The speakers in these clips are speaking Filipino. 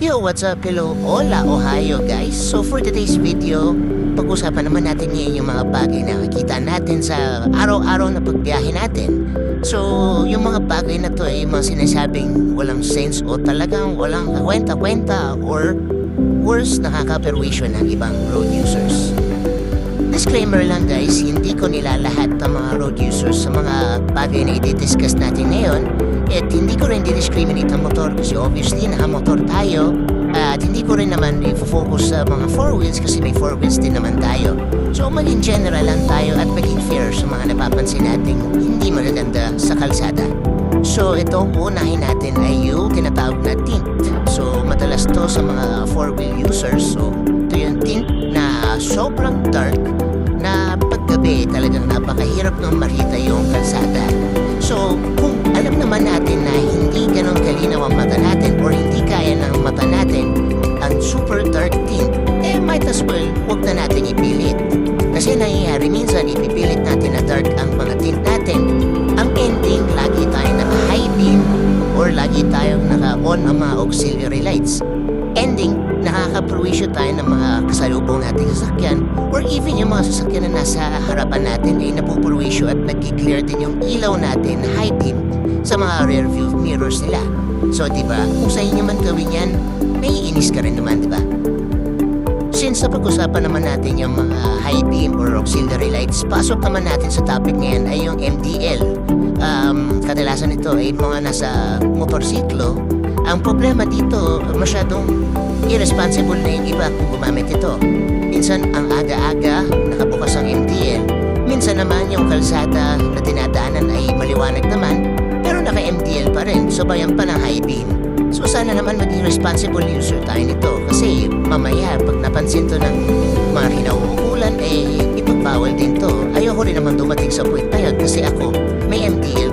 Yo, what's up? Hello, hola, Ohio guys. So for today's video, pag-usapan naman natin ngayon yung mga bagay na nakikita natin sa araw-araw na pagbiyahe natin. So, yung mga bagay na to ay mga sinasabing walang sense o talagang walang kwenta-kwenta or worse, nakaka-perwisyon ng ibang road users. Disclaimer lang guys, hindi ko nilalahat ng mga road users sa mga bagay na i-discuss natin ngayon at hindi ko rin discriminate ang motor kasi obviously naka-motor tayo at hindi ko rin naman i-focus sa mga four wheels kasi may four wheels din naman tayo. So maging general lang tayo at maging fair sa mga napapansin nating hindi magaganda sa kalsada. So itong unahin natin ay yung tinatawag na tint. So madalas to sa mga four wheel users. So ito yung tint na sobrang dark paggabi talagang napakahirap nang makita yung kalsada. So, kung alam naman natin na hindi ganun kalinaw ang mata natin or hindi kaya ng mata natin ang super dark tint, eh might as well huwag na natin ipilit. Kasi nangyayari minsan ipipilit natin na dark ang mga tint natin. Ang ending, lagi tayong naka-high beam or lagi tayong naka-on ang mga auxiliary lights. Ending, nakaka-prowisyo tayo ng mga kasalubong nating sasakyan or even yung mga sasakyan na nasa harapan natin ay napupurwisyo at nag-clear din yung ilaw natin high beam sa mga rear view mirrors nila. So, di ba, kung sa inyo man gawin yan, may inis ka rin naman, di ba? Since napag-usapan naman natin yung mga high beam or auxiliary lights, pasok naman natin sa topic ngayon ay yung MDL. Um, kadalasan ito ay mga nasa motorsiklo. Ang problema dito, masyadong irresponsible na yung iba kung gumamit ito. Minsan ang aga-aga, nakabukas ang MDL. Minsan naman yung kalsada na dinadaanan ay maliwanag naman, pero naka-MDL pa rin, sabayan pa ng high beam. So sana naman maging responsible user tayo nito kasi mamaya pag napansin to ng mga kinauukulan eh ipagbawal din to. Ayoko rin naman dumating sa point na kasi ako may MDL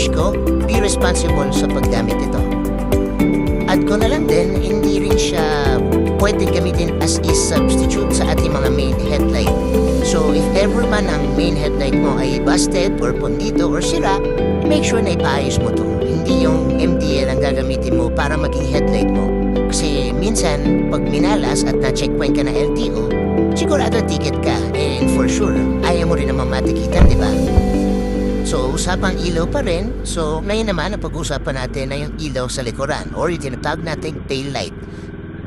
wish ko, be responsible sa paggamit nito. At ko na lang din, hindi rin siya pwedeng gamitin as is substitute sa ating mga main headlight. So if ever man ang main headlight mo ay busted or pundido or sira, make sure na ipaayos mo to. Hindi yung MDL ang gagamitin mo para maging headlight mo. Kasi minsan, pag minalas at na-checkpoint ka na LTO, sigurado ticket ka and for sure, ayaw mo rin naman matikitan, di ba? So, usapang ilaw pa rin. So, ngayon naman, ang pag-usapan natin na yung ilaw sa likuran or yung tinatawag nating tail light.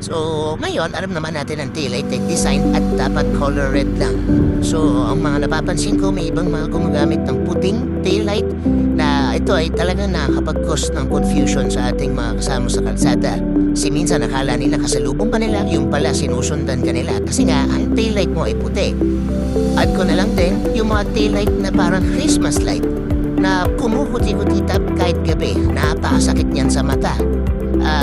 So, ngayon, alam naman natin ang taillight ay design at dapat color red lang. So, ang mga napapansin ko, may ibang mga gumagamit ng puting taillight na ito ay talagang nakakapag-cause ng confusion sa ating mga kasama sa kalsada. Si minsan nakala nila kasalubong ka nila, yung pala sinusundan ka nila kasi nga ang taillight mo ay puti. At ko na lang din yung mga taillight na parang Christmas light na kumukuti-kutitap kahit gabi. Napakasakit niyan sa mata.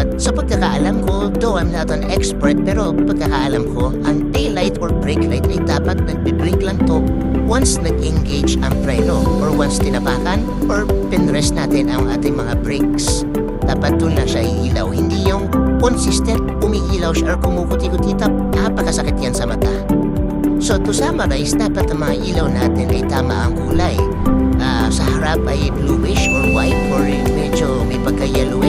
At sa pagkakaalam ko, though I'm not an expert, pero pagkakaalam ko, ang taillight or brake light ay dapat nagbibrake lang to once nag-engage ang preno or once tinapakan or pinrest natin ang ating mga brakes. Dapat doon lang siya iilaw, hindi yung consistent umiilaw siya or kumukuti-kutitap, napakasakit yan sa mata. So to summarize, dapat ang mga ilaw natin ay tama ang kulay. Ah, sa harap ay bluish or white or medyo may pagka-yellowish.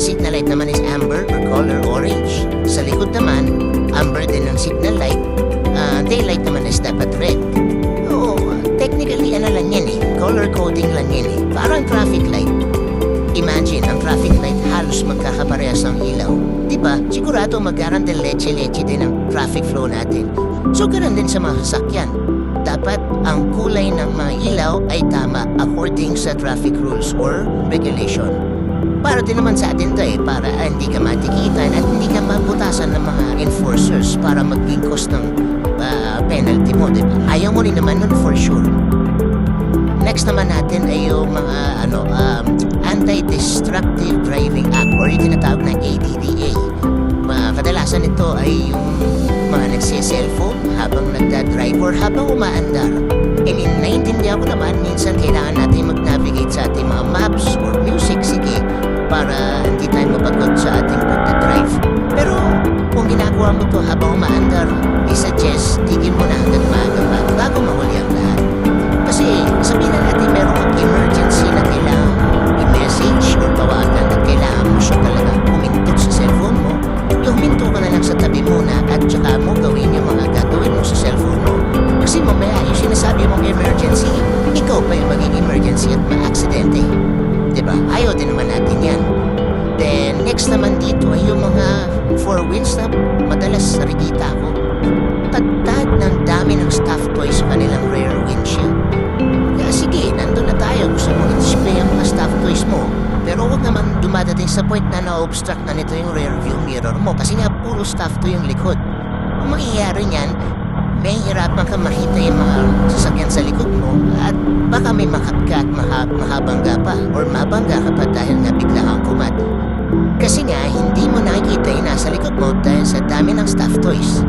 Signal light naman is amber or color orange. Sa likod naman, amber din ang signal light. Ah, daylight naman is dapat red. Oo, technically ano lang yan eh. Color coding lang yan eh. Parang traffic light. Imagine, ang traffic light halos magkakaparehas ng ilaw. Di ba? Sigurado magkaroon din leche-leche din ang traffic flow natin. So, ganun din sa mga sasakyan. Dapat ang kulay ng mga ilaw ay tama according sa traffic rules or regulation. Para din naman sa atin to eh, para ah, hindi ka matikitan at hindi ka mabutasan ng mga enforcers para cost ng ah, penalty mo, di ba? Ayaw mo rin naman nun for sure. Next naman natin ay yung mga ano um, Anti-Destructive Driving Act or yung tinatawag na ADDA. Mga kadalasan ito ay yung mga nagsiselfone habang nagdadrive or habang umaandar. I mean, naiintindihan ko naman minsan kailangan natin mag-navigate sa ating mga maps or para hindi tayo mapagod sa ating pagdadrive. Pero kung ginagawa mo to habang umaandar, isuggest tigil mo na hanggang maaga pa bago mahuli ang lahat. Kasi sabihin na natin merong emergency na kailangan i-message or tawagan at kailangan mo siya talaga pumindot sa cellphone mo, yung minto ka na lang sa tabi muna at saka mo gawin yung mga gagawin mo sa cellphone mo. Kasi mamaya yung sinasabi mong emergency, ikaw pa yung maging emergency at ma-aksidente. Diba? Ayaw din naman natin yan. Then, next naman dito ay yung mga four wheels na madalas nakikita ko. Patad ng dami ng stuffed toys sa kanilang rear windshield. Kaya sige, nandun na tayo. Gusto mo i-display ang mga stuffed toys mo. Pero huwag naman dumadating sa point na na-obstruct na nito yung rear view mirror mo kasi nga puro stuffed toy yung likod. Ang mangyayari niyan, may hirapan ka makita yung mga sasakyan sa likod mo at baka may makap ka at maha, mahabangga pa or mabangga ka pa dahil nga bigla kang kumat. Kasi nga, hindi mo nakikita yung nasa likod mo dahil sa dami ng stuffed toys.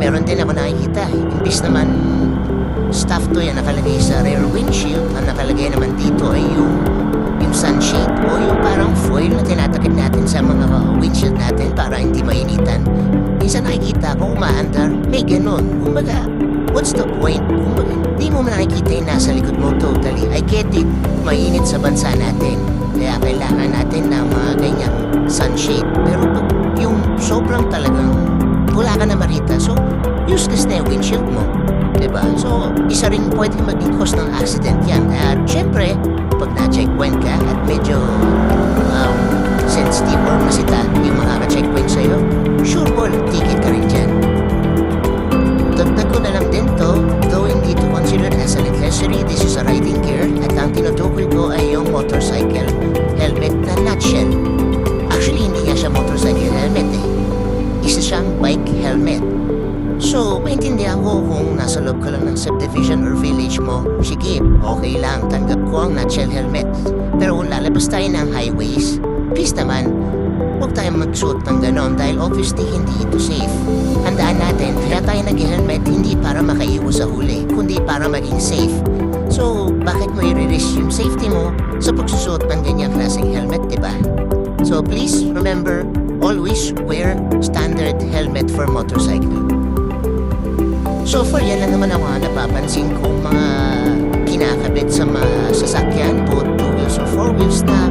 Meron din ako nakikita. Imbis naman stuffed toy ang nakalagay sa rear windshield, ang nakalagay naman dito ay yung yung sunshade o yung parang foil na tinatakip natin sa mga windshield natin para hindi mainitan. Minsan nakikita ko umaandar, may ganun. Kumbaga, what's the point? Kumbaga, di mo nakikita yung nasa likod mo totally. I get it, mainit sa bansa natin. Kaya kailangan natin ng mga ganyang sunshade. Pero pag yung sobrang talagang wala ka na marita, so useless na yung windshield mo. Diba? So, isa rin pwede maging cause ng accident yan. At syempre, pag na-checkpoint ka at medyo um, sensitive or masita yung mga ka-checkpoint sa'yo, sure ball, ticket ka rin dyan. So, maintindihan ko kung nasa loob ka lang ng subdivision or village mo, sige, okay lang, tanggap ko ang nutshell helmet. Pero kung lalabas tayo ng highways, please naman, huwag tayong magsuot ng ganon dahil obviously hindi ito safe. Handaan natin, kaya tayo nag-helmet hindi para makaiwas sa huli, kundi para maging safe. So, bakit mo i-risk yung safety mo sa pagsusuot ng ganyang klaseng helmet, di ba? So please remember, always wear standard helmet for motorcycle. So far, yan lang naman ang mga napapansin kong mga kinakabit sa mga sasakyan, both two wheels or four wheels na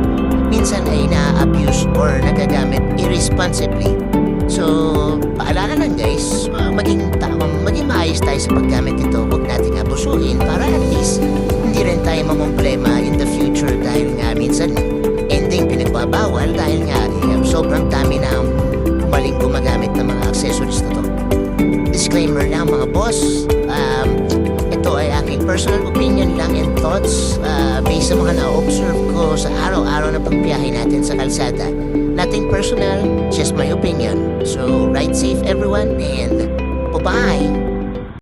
minsan ay na-abuse or nagagamit irresponsibly. So, paalala lang guys, uh, maging tamang, maging maayos tayo sa paggamit nito. Huwag nating abusuhin para at least hindi rin tayo mamumblema in the future dahil nga minsan ending pinagbabawal dahil nga eh, sobrang dami na maling gumagamit ng mga accessories na to. Disclaimer lang mga boss, um, ito ay aking personal opinion lang and thoughts uh, based sa mga na-observe ko sa araw-araw na pagbiyahe natin sa kalsada. Nothing personal, just my opinion. So, ride safe everyone and bye-bye!